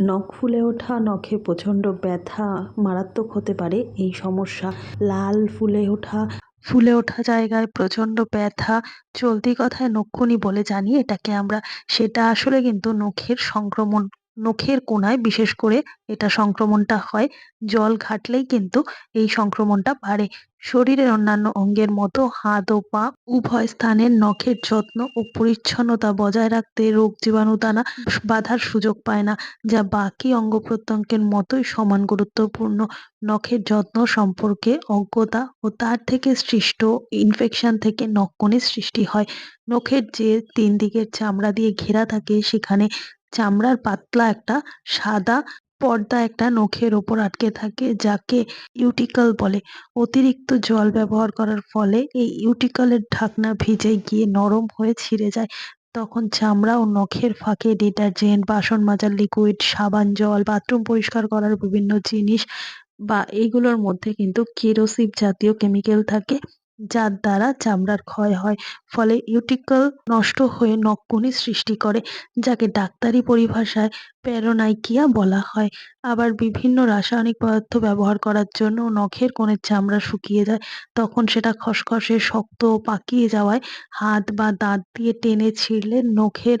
নখ ফুলে ওঠা, নখে প্রচণ্ড ব্যথা মারাত্মক হতে পারে এই সমস্যা। লাল ফুলে ওঠা ফুলে ওঠা জায়গায় প্রচণ্ড ব্যথা, চলতি কথায় নক্ষুনি বলে জানি এটাকে আমরা, সেটা আসলে কিন্তু নখের সংক্রমণ নখের কোনায় বিশেষ করে এটা সংক্রমণটা হয়। জল ঘাটলেই কিন্তু এই সংক্রমণটা বাড়ে। শরীরের অন্যান্য অঙ্গের মতো হাত ও পা উভয় স্থানের নখের যত্ন ও পরিচ্ছন্নতা বজায় রাখতে রোগ জীবাণু দানা বাধার সুযোগ পায় না, যা বাকি অঙ্গ প্রত্যঙ্গের মতোই সমান গুরুত্বপূর্ণ। নখের যত্ন সম্পর্কে অজ্ঞতা ও তার থেকে সৃষ্ট ইনফেকশন থেকে নখকণির সৃষ্টি হয়। নখের যে তিন দিকের চামড়া দিয়ে ঘেরা থাকে, সেখানে চামড়ার পাতলা একটা সাদা পর্দা একটা নখের ওপর আটকে থাকে, যাকে ইউটিকল বলে। অতিরিক্ত জল ব্যবহার করার ফলে এই ইউটিকলের ঢাকনা ভিজে গিয়ে নরম হয়ে ছিঁড়ে যায়। তখন চামড়া ও নখের ফাঁকে ডিটারজেন্ট, বাসন মাজার, লিকুইড, সাবান, জল, বাথরুম পরিষ্কার করার বিভিন্ন জিনিস বা এইগুলোর মধ্যে কিন্তু কেরোসিন জাতীয় কেমিক্যাল থাকে। যার দ্বারা চামড়ার ক্ষয় হয়। ফলে ইউটিকল নষ্ট হয়ে নখকুনি সৃষ্টি করে, যাকে ডাক্তারি পরিভাষায় প্যারোনাইকিয়া বলা হয়। আবার বিভিন্ন রাসায়নিক পদার্থ ব্যবহার করার জন্য নখের কোণের চামড়া শুকিয়ে যায়। তখন সেটা খসখসে শক্ত পাকিয়ে যাওয়ায় হাত বা দাঁত দিয়ে টেনে ছিঁড়লে নখের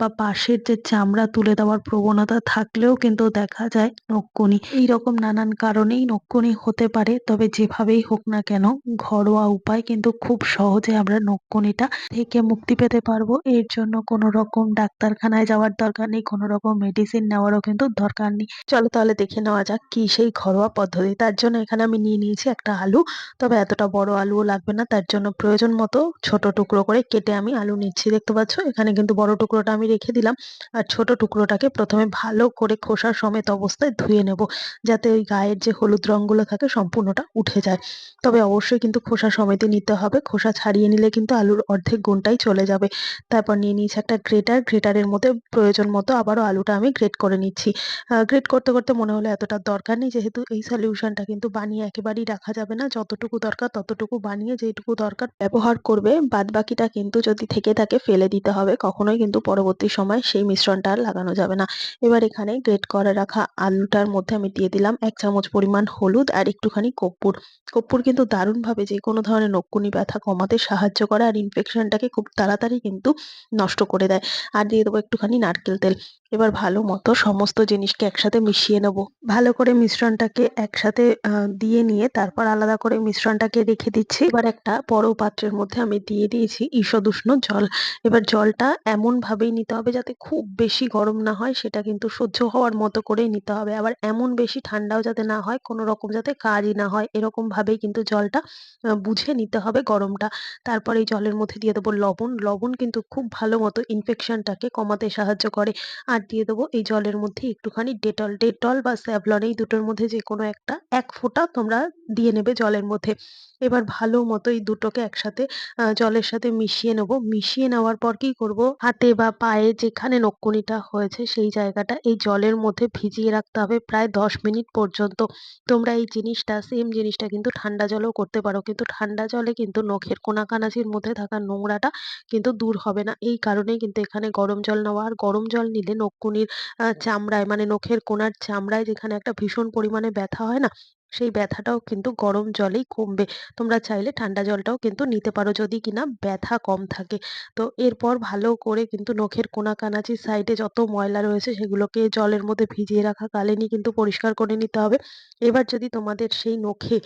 বা পাশের যে চামড়া তুলে দেওয়ার প্রবণতা থাকলেও কিন্তু দেখা যায় নখকুনি এইরকম নানান কারণেই নখকুনি হতে পারে, তবে যেভাবেই হোক না কেন ঘরোয়া উপায় কিন্তু খুব সহজে আমরা নখকুনিটা থেকে মুক্তি পেতে পারব। এর জন্য কোনো রকম ডাক্তারখানায় যাওয়ার দরকার নেই, কোনো রকম মেডিসিন নেওয়ারও কিন্তু দরকার নেই। চলো তাহলে দেখে নেওয়া যাক কি সেই ঘরোয়া পদ্ধতি। তার জন্য এখানে আমি নিয়ে নিয়েছি একটা আলু। তবে এতটা বড় আলুও লাগবে না। তার জন্য প্রয়োজন মতো ছোট টুকরো করে কেটে আমি আলু নিচ্ছি। দেখতে পাচ্ছ, এখানে কিন্তু বড় টুকরোটা আমি রেখে দিলাম। আর ছোট টুকরোটাকে প্রথমে ভালো করে খোসা সমেত অবস্থায় ধুয়ে নেব, যাতে ওই গায়ের যে হলুদ রঙগুলো থাকে সম্পূর্ণটা উঠে যায়। তবে অবশ্যই কিন্তু খোসা সমেতে নিতে হবে। খোসা ছাড়িয়ে নিলে কিন্তু আলুর অর্ধেক গুণটাই চলে যাবে। তারপর নিয়ে নিয়েছি একটা গ্রেটার। গ্রেটারের মধ্যে প্রয়োজন মতো আবারও আলুটা আমি গ্রেট করে নিচ্ছি। গ্রেট করতে করতে করতে মনে হলো এতটা দরকার নেই। যেহেতু এই সলিউশনটা কিন্তু বানিয়ে একেবারেই রাখা যাবে না। যতটুকু দরকার ততটুকু বানিয়ে যেটুকু দরকার ব্যবহার করবে। বাদ বাকিটা কিন্তু যদি থেকে থাকে ফেলে দিতে হবে। কখনোই কিন্তু পরবর্তী সময় সেই মিশ্রণটা আর লাগানো যাবে না। এবার এখানে গ্রেট করে রাখা আলুটার মধ্যে আমি দিয়ে দিলাম এক চামচ পরিমাণ হলুদ আর একটুখানি কর্পূর। কর্পূর কিন্তু দারুণভাবে যে কোনো ধরনের নকুনি ব্যথা কমাতে সাহায্য করে আর ইনফেকশনটাকে খুব তাড়াতাড়ি কিন্তু নষ্ট করে দেয়। আর দিয়ে দেবো একটুখানি নারকেল তেল। এবার ভালো মতো সমস্ত জিনিসকে একসাথে মিশিয়ে নেব। ভালো করে মিশ্রণটাকে একসাথে দিয়ে নিয়ে তারপর আলাদা করে মিশ্রণটাকে রেখে দিচ্ছি। এবার একটা বড় পাত্রের মধ্যে আমি দিয়ে দিয়েছি ঈষদুষ্ণ জল। এবার জলটা এমন ভাবেই নিতে হবে যাতে খুব বেশি গরম না হয়, সেটা কিন্তু সহ্য হওয়ার মতো করেই নিতে হবে। আবার এমন বেশি ঠান্ডাও যাতে না হয়, কোনো রকম যাতে কাজই না হয় এরকম ভাবেই কিন্তু জলটা বুঝে নিতে হবে গরমটা। তারপর এই জলের মধ্যে দিয়ে দেবো লবণ। লবণ কিন্তু খুব ভালো মতো ইনফেকশনটাকে কমাতে সাহায্য করে। আর দিয়ে দেবো এই জলের মধ্যে একটুখানি ডেটল ডেটল বা স্যাভলন এই দুটোর মধ্যে যে কোনো একটা এক ফোঁটা তোমরা দিয়ে নেবে জলের মধ্যে। এবার ভালো মতো এই দুটোকে একসাথে জলের সাথে মিশিয়ে নেব। মিশিয়ে নেওয়ার পর কি করব? হাতে বা পায়ে যেখানে নক্কুনিটা হয়েছে সেই জায়গাটা এই জলের মধ্যে ভিজিয়ে রাখতে হবে প্রায় দশ মিনিট পর্যন্ত। তোমরা এই জিনিসটা সেম জিনিসটা কিন্তু ঠান্ডা জলেও করতে পারো। কিন্তু ঠান্ডা জলে কিন্তু নখের কোনাকানাচির মধ্যে থাকা নোংরাটা কিন্তু দূর হবে না। এই কারণেই কিন্তু এখানে গরম জল নেওয়া আর গরম জল নিলে নখকুনির চামড়ায় মানে নখের কোনার চামড়ায় যেখানে একটা ভীষণ পরিমাণে ব্যথা হয় না, সেই ব্যথাটাও কিন্তু গরম জলেই কমবে। তোমরা চাইলে ঠান্ডা জলটাও কিন্তু নিতে পারো যদি কিনা ব্যথা কম থাকে। তো এরপর ভালো করে কিন্তু নখের কোনা কানাচির সাইডে যত ময়লা রয়েছে সেগুলোকে জলের মধ্যে ভিজিয়ে রাখা কালীনই কিন্তু পরিষ্কার করে নিতে হবে। এবার যদি তোমাদের সেই নখে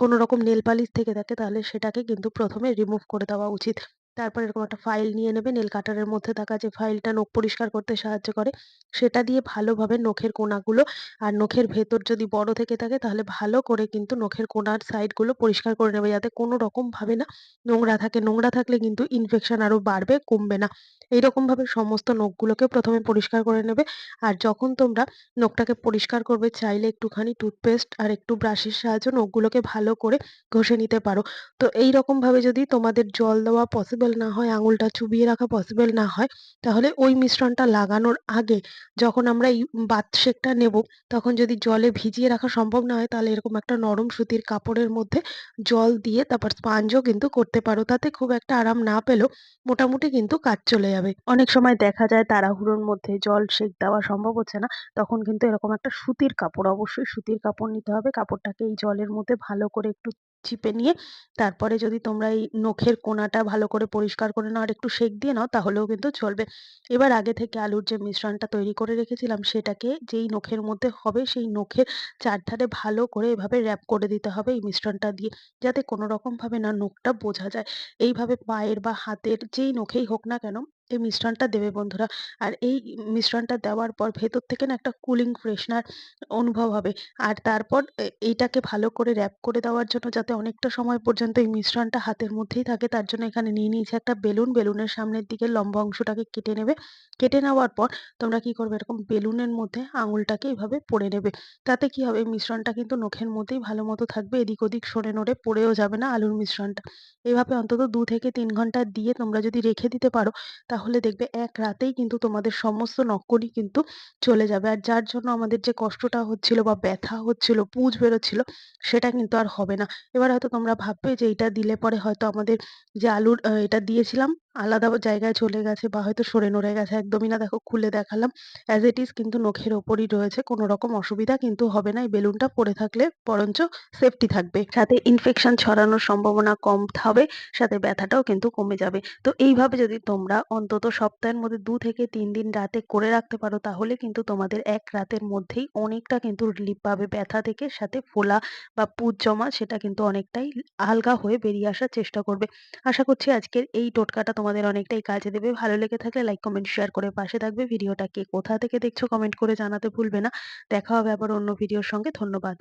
কোনো রকম নেল পালিশ থেকে থাকে তাহলে সেটাকে কিন্তু প্রথমে রিমুভ করে দেওয়া উচিত। তারপর এরকম একটা ফাইল নিয়ে নেবে নেল কাটারের মধ্যে থাকা যে ফাইলটা নখ পরিষ্কার করতে সাহায্য করে, সেটা দিয়ে ভালোভাবে নখের কোনাগুলো আর নখের ভেতর যদি বড় থেকে থাকে তাহলে ভালো করে কিন্তু নখের কোনার সাইডগুলো পরিষ্কার করে নেবে যাতে কোনো রকম ভাবে না নোংরা থাকে। নোংরা থাকলে কিন্তু ইনফেকশন আরও বাড়বে, কমবে না। এইরকম ভাবে সমস্ত নখগুলোকে প্রথমে পরিষ্কার করে নেবে আর যখন তোমরা নখটাকে পরিষ্কার করবে চাইলে একটুখানি টুথপেস্ট আর একটু ব্রাশের সাহায্যে নখগুলোকে ভালো করে ঘষে নিতে পারো। তো এই রকম ভাবে যদি তোমাদের জল দেওয়া পসিবল পসিবল না হয়, আঙুলটা চুবিয়ে রাখা পসিবল না হয়, তাহলে ওই মিশ্রণটা লাগানোর আগে যখন আমরা এই বাত সেকটা নেব, তখন যদি জলে ভিজিয়ে রাখা সম্ভব না হয়, তাহলে এরকম একটা নরম সুতির কাপড়ের মধ্যে জল দিয়ে তারপর স্পঞ্জও কিন্তু করতে পারো। তাতে খুব একটা আরাম না পেলেও মোটামুটি কিন্তু কাজ চলে যাবে। অনেক সময় দেখা যায় তাড়াহুড়োর মধ্যে জল সেক দেওয়া সম্ভব হচ্ছে না, তখন কিন্তু এরকম একটা সুতির কাপড়, অবশ্যই সুতির কাপড় নিতে হবে। কাপড়টাকে এই জলের মধ্যে ভালো করে একটু চিপে নিয়ে তারপরে যদি তোমরা এই নখের কোনাটা ভালো করে পরিষ্কার করে নাও আর একটু সেঁক দিয়ে নাও, তাহলেও কিন্তু চলবে। এবার আগে থেকে আলুর যে মিশ্রণটা তৈরি করে রেখেছিলাম, সেটাকে যেই নখের মধ্যে হবে, সেই নখের চারধারে ভালো করে এভাবে র‍্যাপ করে দিতে হবে এই মিশ্রণটা দিয়ে। যাতে কোনো রকমভাবে না নখটা বোঝা যায়। এইভাবে পায়ের বা হাতের যেই নখেই হোক না কেন এই মিশ্রণটা দেবে বন্ধুরা। আর এই মিশ্রণটা দেওয়ার পর ভেতর থেকে না একটা কুলিং ফ্রেশনার অনুভব হবে। আর তারপর এইটাকে ভালো করে র‍্যাপ করে দেওয়ার জন্য যাতে অনেকটা সময় পর্যন্ত এই মিশ্রণটা হাতের মধ্যেই থাকে, তার জন্য এখানে নিয়ে নিয়েছি একটা বেলুন। বেলুনের সামনের দিকে লম্বা অংশটাকে কেটে নেবে। কেটে নেওয়ার পর তোমরা কি করবে এরকম বেলুনের মধ্যে আঙুলটাকে এভাবে পড়ে নেবে। তাতে কি হবে মিশ্রণটা কিন্তু নখের মধ্যেই ভালো মতো থাকবে। এদিক ওদিক সরে নড়ে পড়েও যাবে না আলুর মিশ্রণটা। এভাবে অন্তত দু থেকে তিন ঘণ্টা দিয়ে তোমরা যদি রেখে দিতে পারো, তাহলে দেখবে এক রাতেই কিন্তু তোমাদের সমস্ত নক্করই কিন্তু চলে যাবে। আর যার জন্য আমাদের যে কষ্টটা হচ্ছিল বা ব্যথা হচ্ছিল, পুঁজ বেরোচ্ছিল সেটা কিন্তু আর হবে না। এবার হয়তো তোমরা ভাববে যে এটা দিলে পরে হয়তো আমাদের যে আলুর এটা দিয়েছিলাম আলাদা জায়গায় চলে গেছে বা হয়তো সরে নড়ে গেছে। একদমই না দেখো খুলে দেখালাম। অ্যাজ ইট ইজ কিন্তু নখের ওপরই রয়েছে। কোনো রকম অসুবিধা কিন্তু হবে না এই বেলুনটা পরে থাকলে বরঞ্চ সেফটি থাকবে। সাথে ইনফেকশন ছড়ানোর সম্ভাবনা কম হবে, সাথে ব্যথাটাও কিন্তু কমে যাবে। তো এইভাবে যদি তোমরা অন্তত সপ্তাহের মধ্যে দু থেকে তিন দিন রাতে করে রাখতে পারো তাহলে কিন্তু তোমাদের এক রাতের মধ্যেই অনেকটা কিন্তু রিলিফ পাবে ব্যথা থেকে। সাথে ফোলা বা পুজ জমা সেটা কিন্তু অনেকটাই আলগা হয়ে বেরিয়ে আসার চেষ্টা করবে। আশা করছি আজকের এই টোটকাটা তোমাদের অনেকটাই কাজে দেবে। ভালো লেগে থাকলে লাইক, কমেন্ট, শেয়ার করে পাশে থাকবে। ভিডিওটা কে কোথা থেকে দেখছ কমেন্ট করে জানাতে ভুলবে না। দেখা হবে আবার অন্য ভিডিওর সঙ্গে। ধন্যবাদ।